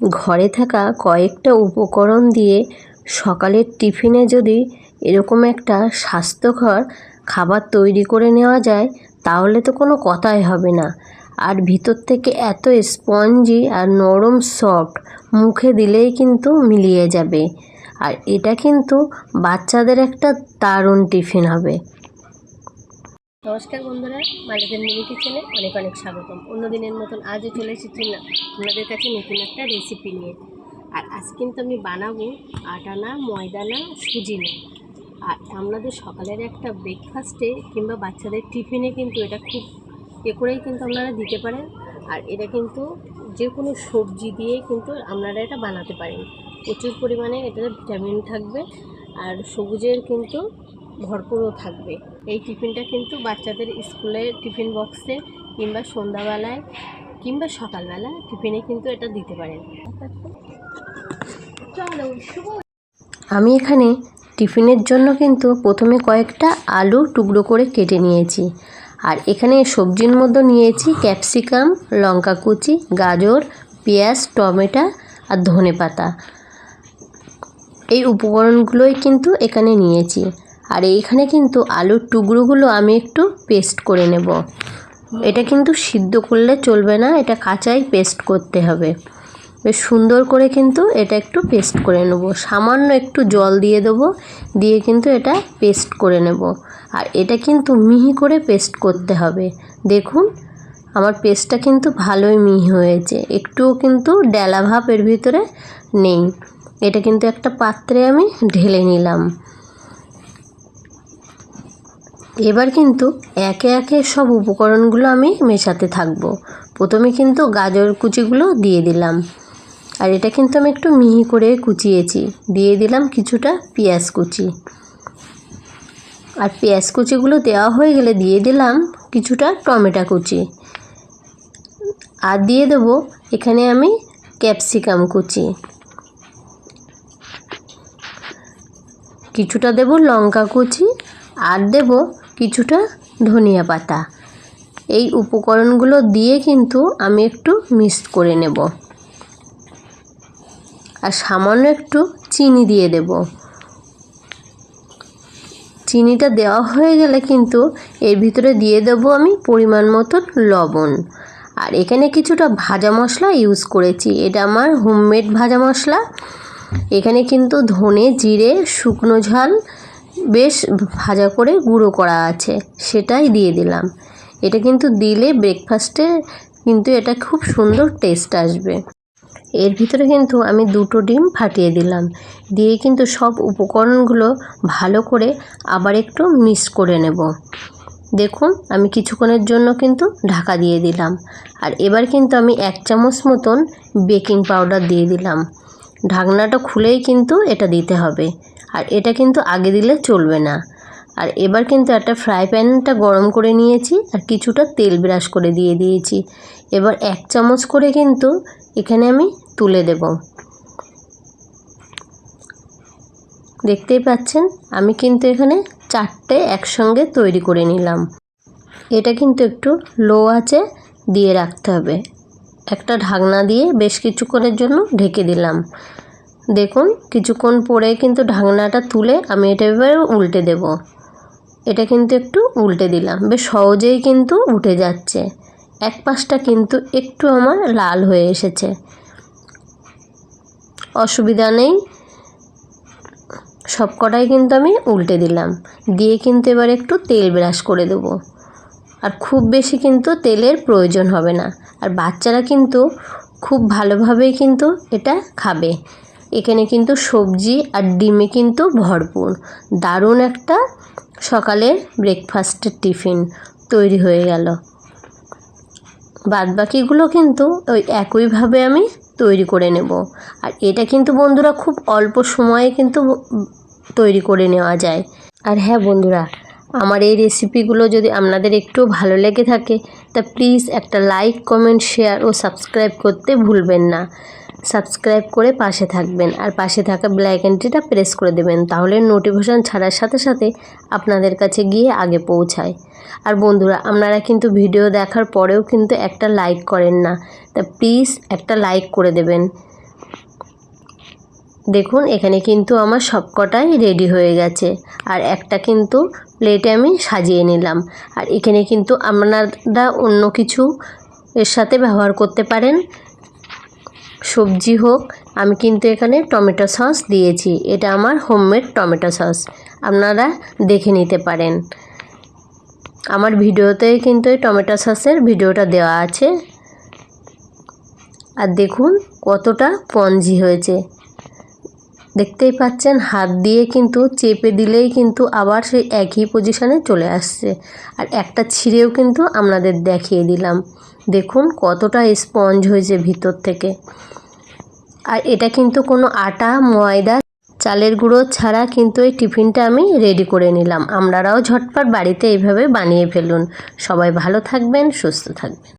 ঘরে থাকা কয়েকটা উপকরণ দিয়ে সকালের টিফিনে যদি এরকম একটা স্বাস্থ্যকর খাবার তৈরি করে নেওয়া যায়, তাহলে তো কোনো কথাই হবে না। আর ভিতর থেকে এত স্পঞ্জি আর নরম সফট মুখে দিলেই কিন্তু মিলিয়ে যাবে। আর এটা কিন্তু বাচ্চাদের একটা দারুণ টিফিন হবে। নমস্কার বন্ধুরা মালিকের মিনি কিচেনে অনেক অনেক স্বাগতম। অন্য দিনের মতন আজও চলে এসেছি না, আপনাদের কাছে নতুন একটা রেসিপি নিয়ে। আর আজ কিন্তু আমি বানাবো আটা না, ময়দা না, সুজি না। আর আপনাদের সকালের একটা ব্রেকফাস্টে কিংবা বাচ্চাদের টিফিনে কিন্তু এটা খুব এ করেই কিন্তু আপনারা দিতে পারেন। আর এটা কিন্তু যে কোনো সবজি দিয়ে কিন্তু আপনারা এটা বানাতে পারেন। প্রচুর পরিমাণে এটাতে ভিটামিন থাকবে। আর সবুজের কিন্তু ভরপুরও থাকবে। এই টিফিনটা কিন্তু বাচ্চাদের স্কুলে টিফিন বক্সে কিংবা সন্ধ্যাবেলায় কিংবা সকালবেলা টিফিনে কিন্তু এটা দিতে পারেন। আমি এখানে টিফিনের জন্য কিন্তু প্রথমে কয়েকটা আলু টুকরো করে কেটে নিয়েছি। আর এখানে সবজির মধ্যে নিয়েছি ক্যাপসিকাম, লঙ্কা কুচি, গাজর, পেঁয়াজ, টমেটো আর ধনে পাতা এই উপকরণগুলোই কিন্তু এখানে নিয়েছি। আর এইখানে কিন্তু আলুর টুকরোগুলো আমি একটু পেস্ট করে নেব। এটা কিন্তু সিদ্ধ করলে চলবে না, এটা কাঁচাই পেস্ট করতে হবে। বেশ সুন্দর করে কিন্তু এটা একটু পেস্ট করে নেব। সামান্য একটু জল দিয়ে দেবো, দিয়ে কিন্তু এটা পেস্ট করে নেব। আর এটা কিন্তু মিহি করে পেস্ট করতে হবে। দেখুন, আমার পেস্টটা কিন্তু ভালোই মিহি হয়েছে। একটুও কিন্তু ডেলা ভাব এর ভিতরে নেই। এটা কিন্তু একটা পাত্রে আমি ঢেলে নিলাম। এবার কিন্তু একে একে সব উপকরণগুলো আমি মেশাতে থাকব। প্রথমে কিন্তু গাজর কুচিগুলো দিয়ে দিলাম। আর এটা কিন্তু আমি একটু মিহি করে কুচিয়েছি। দিয়ে দিলাম কিছুটা পেঁয়াজ কুচি। আর পেঁয়াজ কুচিগুলো দেওয়া হয়ে গেলে দিয়ে দিলাম কিছুটা টমেটো কুচি। আর দিয়ে দেবো এখানে আমি ক্যাপসিকাম কুচি। কিছুটা দেব লঙ্কা কুচি। আর দেব কিছুটা ধনিয়া পাতা। এই উপকরণগুলো দিয়ে কিন্তু আমি একটু মিক্সড করে নেব। আর সামান্য একটু চিনি দিয়ে দেব। চিনিটা দেওয়া হয়ে গেলে কিন্তু এর ভিতরে দিয়ে দেব আমি পরিমাণ মতন লবণ। আর এখানে কিছুটা ভাজা মশলা ইউজ করেছি। এটা আমার হোমমেড ভাজা মশলা। এখানে কিন্তু ধনে, জিরে, শুকনো ঝাল বেশ ভাজা করে গুঁড়ো করা আছে, সেটাই দিয়ে দিলাম। এটা কিন্তু দিলে ব্রেকফাস্টে কিন্তু এটা খুব সুন্দর টেস্ট আসবে। এর ভিতরে কিন্তু আমি দুটো ডিম ফাটিয়ে দিলাম। দিয়ে কিন্তু সব উপকরণগুলো ভালো করে আবার একটু মিক্স করে নেব। দেখুন, আমি কিছুক্ষণের জন্য কিন্তু ঢাকা দিয়ে দিলাম। আর এবার কিন্তু আমি এক চামচ মতন বেকিং পাউডার দিয়ে দিলাম। ঢাকনাটা খুলেই কিন্তু এটা দিতে হবে। আর এটা কিন্তু আগে দিলে চলবে না। আর এবার কিন্তু একটা ফ্রাই প্যানটা গরম করে নিয়েছি আর কিছুটা তেল ব্রাশ করে দিয়ে দিয়েছি। এবার এক চামচ করে কিন্তু এখানে আমি তুলে দেব। দেখতেই পাচ্ছেন, আমি কিন্তু এখানে চারটে একসঙ্গে তৈরি করে নিলাম। এটা কিন্তু একটু লো আছে দিয়ে রাখতে হবে। একটা ঢাকনা দিয়ে বেশ কিছুক্ষণের জন্য ঢেকে দিলাম। দেখুন, কিছুক্ষণ পরে কিন্তু ঢাকনাটা তুলে আমি এটা এবার উল্টে দেব। এটা কিন্তু একটু উল্টে দিলাম। বেশ সহজেই কিন্তু উঠে যাচ্ছে। এক পাশটা কিন্তু একটু আমার লাল হয়ে এসেছে। অসুবিধা নেই। সব কটাই কিন্তু আমি উল্টে দিলাম। দিয়ে কিন্তু এবার একটু তেল ব্রাশ করে দেব। আর খুব বেশি কিন্তু তেলের প্রয়োজন হবে না। আর বাচ্চারা কিন্তু খুব ভালোভাবেই কিন্তু এটা খাবে। এখানে কিন্তু সবজি আর ডিমে কিন্তু ভরপুর। দারুণ একটা সকালের ব্রেকফাস্টের টিফিন তৈরি হয়ে গেল। বাদবাকিগুলো কিন্তু ওই একইভাবে আমি তৈরি করে নেব। আর এটা কিন্তু বন্ধুরা খুব অল্প সময়ে কিন্তু তৈরি করে নেওয়া যায়। আর হ্যাঁ বন্ধুরা, আমার এই রেসিপিগুলো যদি আপনাদের একটু ভালো লেগে থাকে, তা প্লিজ একটা লাইক কমেন্ট শেয়ার ও সাবস্ক্রাইব করতে ভুলবেন না। সাবস্ক্রাইব করে পাশে থাকবেন। আর পাশে থাকা ব্ল্যাক এন্ট্রিটা প্রেস করে দেবেন, তাহলে নোটিফিকেশান ছাড়ার সাথে সাথে আপনাদের কাছে গিয়ে আগে পৌঁছায়। আর বন্ধুরা, আপনারা কিন্তু ভিডিও দেখার পরেও কিন্তু একটা লাইক করেন না। তা প্লিজ একটা লাইক করে দেবেন। দেখুন, এখানে কিন্তু আমার সবকটাই রেডি হয়ে গেছে। আর একটা কিন্তু প্লেটে আমি সাজিয়ে নিলাম। আর এখানে কিন্তু আপনারা অন্য কিছু এর সাথে ব্যবহার করতে পারেন। সবজি হোক, আমি কিন্তু এখানে টমেটো সস দিয়েছি। এটা আমার হোমমেড টমেটো সস। আপনারা দেখে নিতে পারেন। আমার ভিডিওতে কিন্তু এই টমেটো সসের ভিডিওটা দেওয়া আছে। আর দেখুন কতটা পঞ্জি হয়েছে। দেখতেই পাচ্ছেন, হাত দিয়ে কিন্তু চেপে দিলেই কিন্তু আবার সেই একই পজিশানে চলে আসছে। আর একটা ছিঁড়েও কিন্তু আপনাদের দেখিয়ে দিলাম। দেখুন কতটা স্পঞ্জ হয়েছে ভিতর থেকে। আর এটা কিন্তু কোনো আটা, ময়দা, চালের গুঁড়ো ছাড়া কিন্তু এই টিফিনটা আমি রেডি করে নিলাম। আপনারাও ঝটপট বাড়িতে এইভাবে বানিয়ে ফেলুন। সবাই ভালো থাকবেন, সুস্থ থাকবেন।